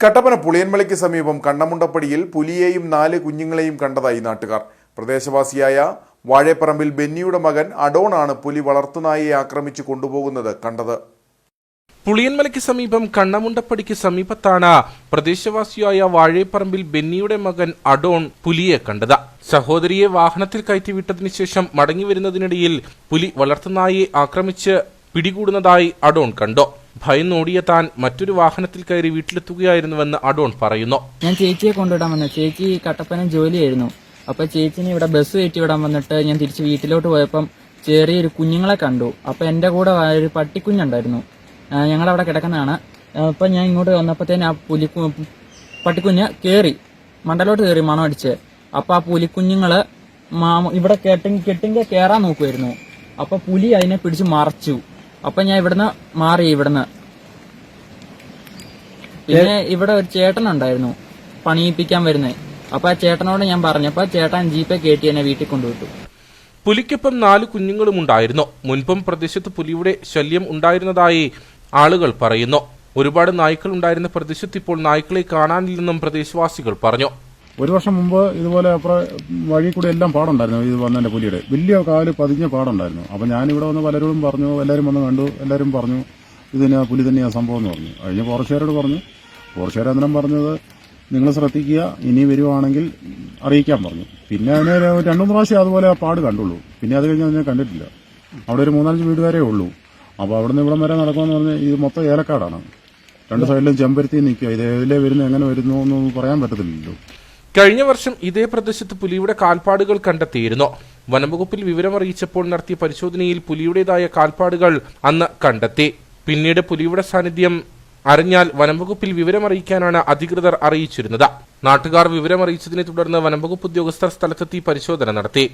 കട്ടപ്പന പുളിയൻമലയ്ക്ക് സമീപം കണ്ണമുണ്ടപ്പടിയിൽ പുലിയെയും നാല് കുഞ്ഞുങ്ങളെയും കണ്ടതായി നാട്ടുകാർ. പ്രദേശവാസിയായ വാഴേപ്പറമ്പിൽ ബെന്നിയുടെ മകൻ അഡോണാണ് പുലി വളർത്തുനായെ ആക്രമിച്ചു കൊണ്ടുപോകുന്നത് കണ്ടത്. പുളിയൻമലയ്ക്ക് സമീപം കണ്ണമുണ്ടപ്പടിക്ക് സമീപത്താണ് പ്രദേശവാസിയായ വാഴേപ്പറമ്പിൽ ബെന്നിയുടെ മകൻ അഡോൺ പുലിയെ കണ്ടത്. സഹോദരിയെ വാഹനത്തിൽ കയറ്റി വിട്ടതിനു ശേഷം മടങ്ങി വരുന്നതിനിടയിൽ പുലി വളർത്തുനായെ ആക്രമിച്ച് പിടികൂടുന്നതായി അഡോൺ കണ്ടു. ഭയന്നോടിയ താൻ മറ്റൊരു വാഹനത്തിൽ കയറി വീട്ടിലെത്തുകയായിരുന്നുവെന്ന് അഡോൺ പറയുന്നു. ഞാൻ ചേച്ചിയെ കൊണ്ടുവിടാൻ വന്നു. ചേച്ചി കട്ടപ്പന ജോലിയായിരുന്നു. അപ്പൊ ചേച്ചിനെ ഇവിടെ ബസ് കയറ്റി വിടാൻ വന്നിട്ട് ഞാൻ തിരിച്ച് വീട്ടിലോട്ട് പോയപ്പം ചെറിയൊരു കുഞ്ഞുങ്ങളെ കണ്ടു. അപ്പൊ എന്റെ കൂടെ ഒരു പട്ടിക്കുഞ്ഞുണ്ടായിരുന്നു. ഞങ്ങളവിടെ കിടക്കുന്നതാണ്. അപ്പൊ ഞാൻ ഇങ്ങോട്ട് വന്നപ്പോഴത്തേന് ആ പുലി പട്ടിക്കുഞ്ഞ് കയറി മണ്ടലോട്ട് കയറി മണം അടിച്ച്. അപ്പൊ ആ പുലിക്കുഞ്ഞുങ്ങൾ മാമ ഇവിടെ കെട്ടി കെട്ടിങ്ക കേറാൻ നോക്കുമായിരുന്നു അപ്പൊ പുലി അതിനെ പിടിച്ച് മറച്ചു. അപ്പൊ ഞാൻ ഇവിടുന്ന് മാറി ഇവിടുന്ന്. പിന്നെ ഇവിടെ ഒരു ചേട്ടൻ ഉണ്ടായിരുന്നു പണിയിപ്പിക്കാൻ വരുന്നത് അപ്പൊ ആ ചേട്ടനോട് ഞാൻ പറഞ്ഞപ്പോ ചേട്ടൻ ജീപ്പെ കയറ്റി എന്നെ വീട്ടിൽ കൊണ്ടുവിട്ടു. പുലിക്കൊപ്പം നാല് കുഞ്ഞുങ്ങളും ഉണ്ടായിരുന്നു മുൻപും പ്രദേശത്ത് പുലിയുടെ ശല്യം ഉണ്ടായിരുന്നതായി ആളുകൾ പറയുന്നു. ഒരുപാട് നായ്ക്കൾ ഉണ്ടായിരുന്ന പ്രദേശത്ത് ഇപ്പോൾ നായ്ക്കളെ കാണാനില്ലെന്നും പ്രദേശവാസികൾ പറഞ്ഞു. ഒരു വർഷം മുമ്പ് ഇതുപോലെ അപ്പുറം വഴി കൂടെ എല്ലാം പാടുണ്ടായിരുന്നു ഇത് വന്നതിന്റെ പുലിയുടെ. വലിയ കാൽ പതിഞ്ഞ പാടുണ്ടായിരുന്നു. അപ്പൊ ഞാനിവിടെ വന്ന് പലരോടും പറഞ്ഞു എല്ലാവരും വന്ന് കണ്ടു എല്ലാവരും പറഞ്ഞു ഇതിന് പുലി തന്നെയാ സംഭവം എന്ന് പറഞ്ഞു. കഴിഞ്ഞ ഫോറസ്റ്റുകാരോട് പറഞ്ഞു. ഫോറസ്റ്റുകാർ അന്നേരം പറഞ്ഞത് നിങ്ങൾ ശ്രദ്ധിക്കുക ഇനി വരുവാണെങ്കിൽ അറിയിക്കാൻ പറഞ്ഞു. പിന്നെ അതിന് രണ്ടു പ്രാവശ്യം അതുപോലെ പാട് കണ്ടുള്ളൂ. പിന്നെ അത് കഴിഞ്ഞ് അതിനെ കണ്ടിട്ടില്ല. അവിടെ ഒരു മൂന്നാലഞ്ച് വീടുകാരേ ഉള്ളൂ. അപ്പോൾ നിന്ന് ഇവിടം വരെ നടക്കുമെന്ന് പറഞ്ഞാൽ ഇത് മൊത്തം ഏലക്കാടാണ്. രണ്ട് സൈഡിലും ചെമ്പരത്തി നിൽക്കുക. ഇത് ഏതിലേ വരുന്നു എങ്ങനെ വരുന്നു എന്നൊന്നും പറയാൻ പറ്റത്തില്ലല്ലോ. കഴിഞ്ഞ വർഷം ഇതേ പ്രദേശത്ത് പുലിയുടെ കാൽപ്പാടുകൾ കണ്ടെത്തിയിരുന്നു. വനംവകുപ്പിൽ വിവരമറിയിച്ചപ്പോൾ നടത്തിയ പരിശോധനയിൽ പുലിയുടേതായ കാൽപ്പാടുകൾ അന്ന് കണ്ടെത്തി. പിന്നീട് പുലിയുടെ സാന്നിധ്യം അറിഞ്ഞാൽ വനംവകുപ്പിൽ വിവരമറിയിക്കാനാണ് അധികൃതർ അറിയിച്ചിരുന്നത്. നാട്ടുകാർ വിവരമറിയിച്ചതിനെ തുടർന്ന് വനംവകുപ്പ് ഉദ്യോഗസ്ഥർ സ്ഥലത്തെത്തി പരിശോധന നടത്തി.